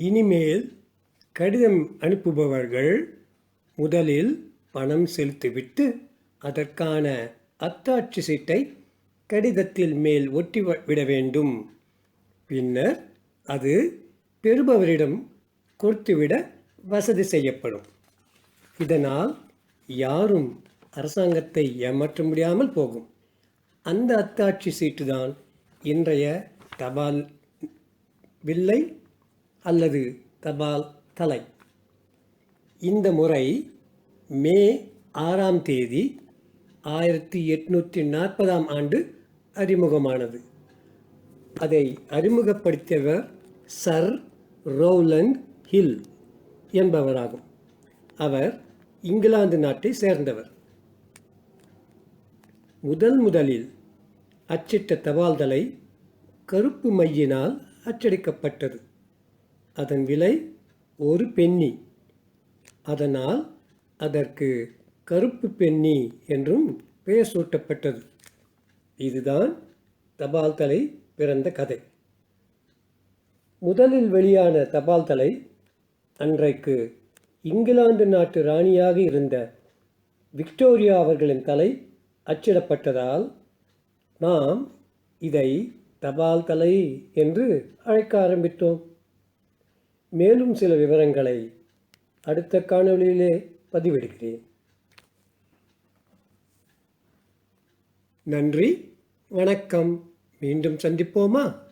இனிமேல் கடிதம் அனுப்புபவர்கள் முதலில் பணம் செலுத்திவிட்டு அதற்கான அத்தாட்சி சீட்டை கடிதத்தில் மேல் ஒட்டி வ- விட வேண்டும். பின்னர் அது பெறுபவரிடம் கொடுத்துவிட வசதி செய்யப்படும். இதனால் யாரும் அரசாங்கத்தை ஏமாற்ற முடியாமல் போகும். அந்த அத்தாட்சி சீட்டு தான் இன்றைய தபால் வில்லை அல்லது தபால் தலை. இந்த முறை மே ஆறாம் தேதி ஆயிரத்தி எட்நூற்றி நாற்பதாம் ஆண்டு அறிமுகமானது. அதை அறிமுகப்படுத்தியவர் சர் ரோலண்ட் ஹில் என்பவராகும். அவர் இங்கிலாந்து நாட்டை சேர்ந்தவர். முதல் முதலில் அச்சிட்ட தபால்தலை கருப்பு மையினால் அச்சடிக்கப்பட்டது. அதன் விலை ஒரு பென்னி. அதனால் அதற்கு கருப்பு பென்னி என்றும் பெயர் சூட்டப்பட்டது. இதுதான் தபால் தலை பிறந்த கதை. முதலில் வெளியான தபால் தலை அன்றைக்கு இங்கிலாந்து நாட்டு ராணியாக இருந்த விக்டோரியா அவர்களின் தலை அச்சிடப்பட்டதால் நாம் இதை தபால் தலை என்று அழைக்க ஆரம்பித்தோம். மேலும் சில விவரங்களை அடுத்த காணொளியிலே பதிவிடுகிறேன். நன்றி வணக்கம். மீண்டும் சந்திப்போமா?